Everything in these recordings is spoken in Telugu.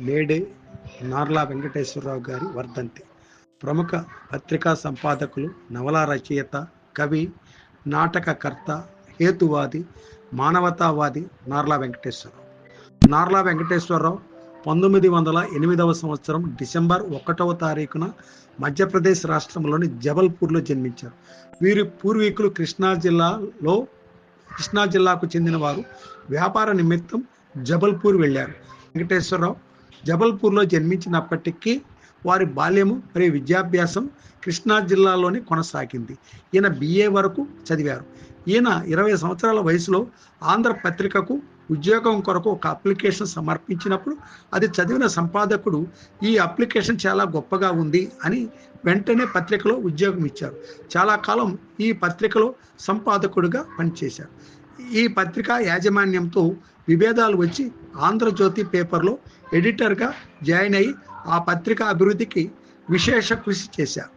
లేడే నార్లా వెంకటేశ్వరరావు గారి వర్ధంతి. ప్రముఖ పత్రికా సంపాదకులు నవల రచయిత కవి నాటకకర్త హేతువాది మానవతావాది నార్లా వెంకటేశ్వరరావు. నార్లా వెంకటేశ్వరరావు పంతొమ్మిది వందల ఎనిమిదవ సంవత్సరం డిసెంబర్ ఒకటవ తారీఖున మధ్యప్రదేశ్ రాష్ట్రంలోని జబల్పూర్లో జన్మించారు. వీరి పూర్వీకులు కృష్ణా జిల్లాలో కృష్ణా జిల్లాకు చెందిన వారు వ్యాపార నిమిత్తం జబల్పూర్ వెళ్ళారు. వెంకటేశ్వరరావు జబల్పూర్లో జన్మించినప్పటికీ వారి బాల్యము మరియు విద్యాభ్యాసం కృష్ణా జిల్లాలోనే కొనసాగింది. ఈయన బిఏ వరకు చదివారు. ఈయన ఇరవై సంవత్సరాల వయసులో ఆంధ్ర పత్రికకు ఉద్యోగం కొరకు ఒక అప్లికేషన్ సమర్పించినప్పుడు అది చదివిన సంపాదకుడు ఈ అప్లికేషన్ చాలా గొప్పగా ఉంది అని వెంటనే పత్రికలో ఉద్యోగం ఇచ్చారు. చాలా కాలం ఈ పత్రికలో సంపాదకుడిగా పనిచేశారు. ఈ పత్రిక యాజమాన్యంతో విభేదాలు వచ్చి ఆంధ్రజ్యోతి పేపర్లో ఎడిటర్గా జాయిన్ అయ్యి ఆ పత్రిక అభివృద్ధికి విశేష కృషి చేశారు.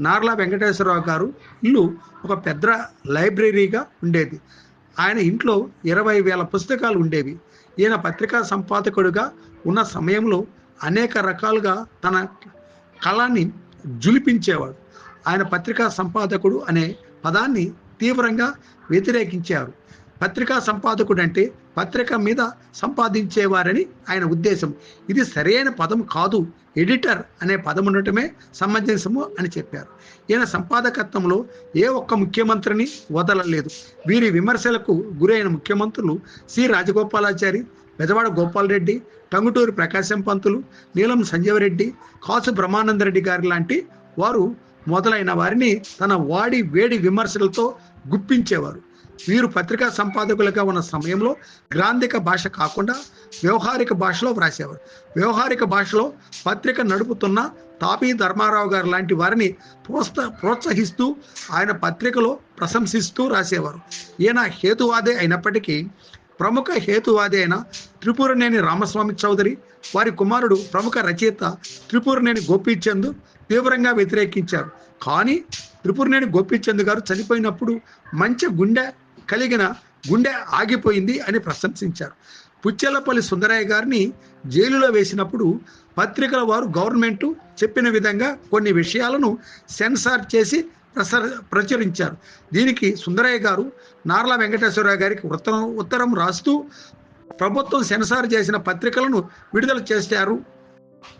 నార్ల వెంకటేశ్వరరావు గారు ఇల్లు ఒక పెద్ద లైబ్రరీగా ఉండేది. ఆయన ఇంట్లో ఇరవై వేల పుస్తకాలు ఉండేవి. ఈయన పత్రికా సంపాదకుడిగా ఉన్న సమయంలో అనేక రకాలుగా తన కళాన్ని జులిపించేవాడు. ఆయన పత్రికా సంపాదకుడు అనే పదాన్ని తీవ్రంగా వ్యతిరేకించారు. పత్రికా సంపాదకుడు అంటే పత్రిక మీద సంపాదించేవారని ఆయన ఉద్దేశం. ఇది సరైన పదం కాదు. ఎడిటర్ అనే పదం ఉండటమే సమంజసము అని చెప్పారు. ఈయన సంపాదకత్వంలో ఏ ఒక్క ముఖ్యమంత్రిని వదలలేదు. వీరి విమర్శలకు గురైన ముఖ్యమంత్రులు సి. రాజగోపాలాచారి పెదవాడ గోపాల్ రెడ్డి టంగుటూరి ప్రకాశం పంతులు నీలం సంజీవరెడ్డి కాసు బ్రహ్మానందరెడ్డి గారి లాంటి వారు మొదలైన వారిని తన వాడి వేడి విమర్శలతో గుప్పించేవారు. వీరు పత్రికా సంపాదకులుగా ఉన్న సమయంలో గ్రాంధిక భాష కాకుండా వ్యవహారిక భాషలో వ్రాసేవారు. వ్యవహారిక భాషలో పత్రిక నడుపుతున్న తాపీ ధర్మారావు గారు లాంటి వారిని ప్రోత్స ప్రోత్సహిస్తూ ఆయన పత్రికలో ప్రశంసిస్తూ రాసేవారు. ఈయన హేతువాదే అయినప్పటికీ ప్రముఖ హేతువాది అయిన త్రిపురనేని రామస్వామి చౌదరి వారి కుమారుడు ప్రముఖ రచయిత త్రిపురనేని గోపీచంద్ తీవ్రంగా వ్యతిరేకించారు. కానీ త్రిపురనేని గోపీచంద్ గారు చనిపోయినప్పుడు మంచి గుండె కలిగిన గుండె ఆగిపోయింది అని ప్రశంసించారు. పుచ్చెలపల్లి సుందరయ్య గారిని జైలులో వేసినప్పుడు పత్రికల వారు గవర్నమెంట్ చెప్పిన విధంగా కొన్ని విషయాలను సెన్సార్ చేసి ప్రసర ప్రచురించారు. దీనికి సుందరయ్య గారు నార్ల వెంకటేశ్వరరావు గారికి ఉత్తరం ఉత్తరం రాస్తూ ప్రభుత్వం సెన్సార్ చేసిన పత్రికలను విడుదల చేశారు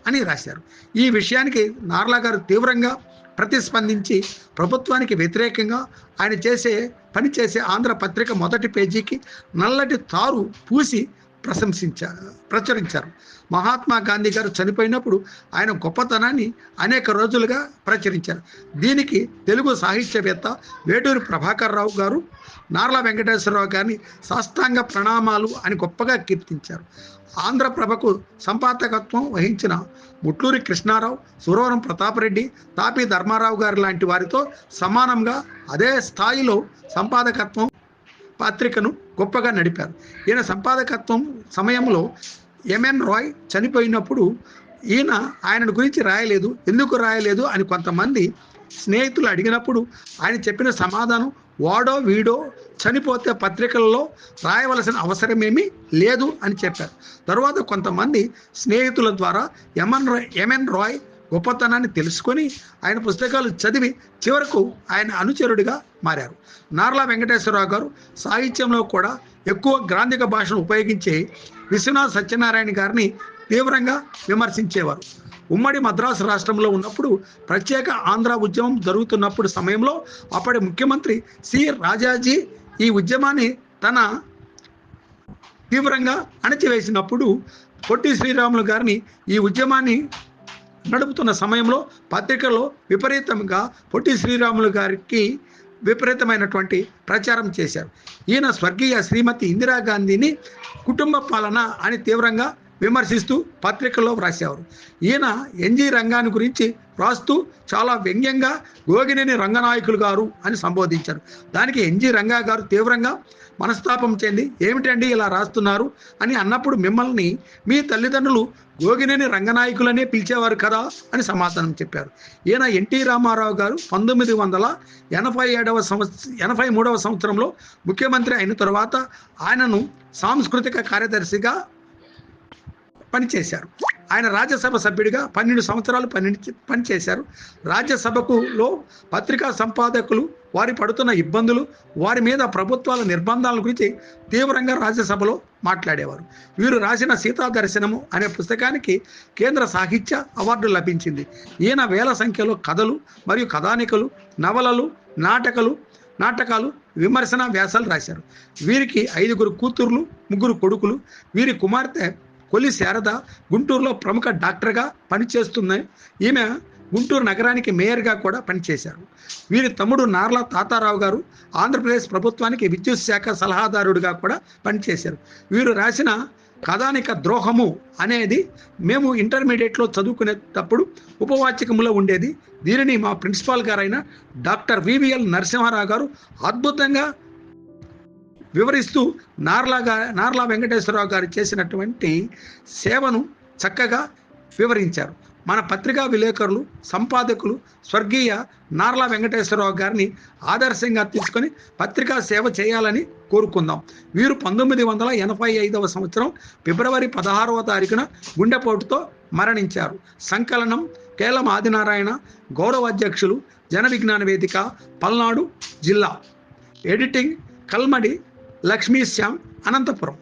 అని రాశారు. ఈ విషయానికి నార్లా గారు తీవ్రంగా ప్రతిస్పందించి ప్రభుత్వానికి వ్యతిరేకంగా ఆయన చేసే పని చేసే ఆంధ్ర పత్రిక మొదటి పేజీకి నల్లటి తారు పూసి ప్రశంసించారు ప్రచురించారు. మహాత్మా గాంధీ గారు చనిపోయినప్పుడు ఆయన గొప్పతనాన్ని అనేక రోజులుగా ప్రచురించారు. దీనికి తెలుగు సాహిత్యవేత్త వేటూరి ప్రభాకర్ రావు గారు నార్ల వెంకటేశ్వరరావు గారిని సాష్టాంగ ప్రణామాలు అని గొప్పగా కీర్తించారు. ఆంధ్రప్రభకు సంపాదకత్వం వహించిన ముట్లూరి కృష్ణారావు సురవరం ప్రతాపరెడ్డి తాపి ధర్మారావు గారు లాంటి వారితో సమానంగా అదే స్థాయిలో సంపాదకత్వం పత్రికను గొప్పగా నడిపారు. ఈయన సంపాదకత్వం సమయంలో ఎంఎన్ రాయ్ చనిపోయినప్పుడు ఈయన ఆయనను గురించి రాయలేదు. ఎందుకు రాయలేదు అని కొంతమంది స్నేహితులు అడిగినప్పుడు ఆయన చెప్పిన సమాధానం వాడో వీడో చనిపోతే పత్రికల్లో రాయవలసిన అవసరమేమీ లేదు అని చెప్పారు. తరువాత కొంతమంది స్నేహితుల ద్వారా ఎంఎన్ ఎంఎన్ రాయ్ గొప్పతనాన్ని తెలుసుకొని ఆయన పుస్తకాలు చదివి చివరకు ఆయన అనుచరుడిగా మారారు. నార్లా వెంకటేశ్వరరావు గారు సాహిత్యంలో కూడా ఎక్కువ గ్రాంధిక భాషను ఉపయోగించే విశ్వనాథ్ సత్యనారాయణ గారిని తీవ్రంగా విమర్శించేవారు. ఉమ్మడి మద్రాసు రాష్ట్రంలో ఉన్నప్పుడు ప్రత్యేక ఆంధ్ర ఉద్యమం జరుగుతున్నప్పుడు సమయంలో అప్పటి ముఖ్యమంత్రి సి. రాజాజీ ఈ ఉద్యమాన్ని తన తీవ్రంగా అణచివేసినప్పుడు పొట్టి శ్రీరాములు గారిని ఈ ఉద్యమాన్ని నడుపుతున్న సమయంలో పత్రికలో విపరీతంగా పొట్టి శ్రీరాములు గారికి విపరీతమైనటువంటి ప్రచారం చేశారు. ఈయన స్వర్గీయ శ్రీమతి ఇందిరాగాంధీని కుటుంబ పాలన అని తీవ్రంగా విమర్శిస్తూ పత్రికల్లో వ్రాసేవారు. ఈయన ఎన్జి రంగాన్ని గురించి రాస్తూ చాలా వ్యంగ్యంగా గోగినేని రంగనాయకులు గారు అని సంబోధించారు. దానికి ఎన్జి రంగా గారు తీవ్రంగా మనస్తాపం చెంది ఏమిటండి ఇలా రాస్తున్నారు? అని అన్నప్పుడు మిమ్మల్ని మీ తల్లిదండ్రులు గోగినేని రంగనాయకులనే పిలిచేవారు కదా అని సమాధానం చెప్పారు. ఈయన ఎన్టీ రామారావు గారు పంతొమ్మిది వందల ఎనభై ఏడవ సంవత్సరం ఎనభై మూడవ సంవత్సరంలో ముఖ్యమంత్రి అయిన తర్వాత ఆయనను సాంస్కృతిక కార్యదర్శిగా పనిచేశారు. ఆయన రాజ్యసభ సభ్యుడిగా పన్నెండు సంవత్సరాలు పని పనిచేశారు. రాజ్యసభకులో పత్రికా సంపాదకులు వారి పడుతున్న ఇబ్బందులు వారి మీద ప్రభుత్వాల నిర్బంధాల గురించి తీవ్రంగా రాజ్యసభలో మాట్లాడేవారు. వీరు రాసిన సీతా దర్శనము అనే పుస్తకానికి కేంద్ర సాహిత్య అవార్డు లభించింది. ఈయన వేల సంఖ్యలో కథలు మరియు కథానికలు నవలలు నాటకాలు నాటకాలు విమర్శన వ్యాసాలు రాశారు. వీరికి ఐదుగురు కూతుర్లు ముగ్గురు కొడుకులు వీరి కుమార్తె కొలి శారద గుంటూరులో ప్రముఖ డాక్టర్గా పనిచేస్తుంది ఈమె గుంటూరు నగరానికి మేయర్గా కూడా పనిచేశారు. వీరి తమ్ముడు నార్ల తాతారావు గారు ఆంధ్రప్రదేశ్ ప్రభుత్వానికి విద్యుత్ శాఖ సలహాదారుడిగా కూడా పనిచేశారు. వీరు రాసిన కథానిక ద్రోహము అనేది మేము ఇంటర్మీడియట్లో చదువుకునేటప్పుడు ఉపవాచకములో ఉండేది. దీనిని మా ప్రిన్సిపాల్ గారైన డాక్టర్ వివిఎల్ నరసింహారావు గారు అద్భుతంగా వివరిస్తూ నార్లాగా నార్లా వెంకటేశ్వరరావు గారు చేసినటువంటి సేవను చక్కగా వివరించారు. మన పత్రికా విలేకరులు సంపాదకులు స్వర్గీయ నార్లా వెంకటేశ్వరరావు గారిని ఆదర్శంగా తీసుకొని పత్రికా సేవ చేయాలని కోరుకుందాం. వీరు పంతొమ్మిది వందల ఎనభై ఐదవ సంవత్సరం ఫిబ్రవరి పదహారవ తారీఖున గుండెపోటుతో మరణించారు. సంకలనం కేలం ఆదినారాయణ గౌరవ అధ్యక్షులు జన విజ్ఞాన వేదిక పల్నాడు జిల్లా. ఎడిటింగ్ కల్మడి లక్ష్మీశ్యామ్ అనంతపురం.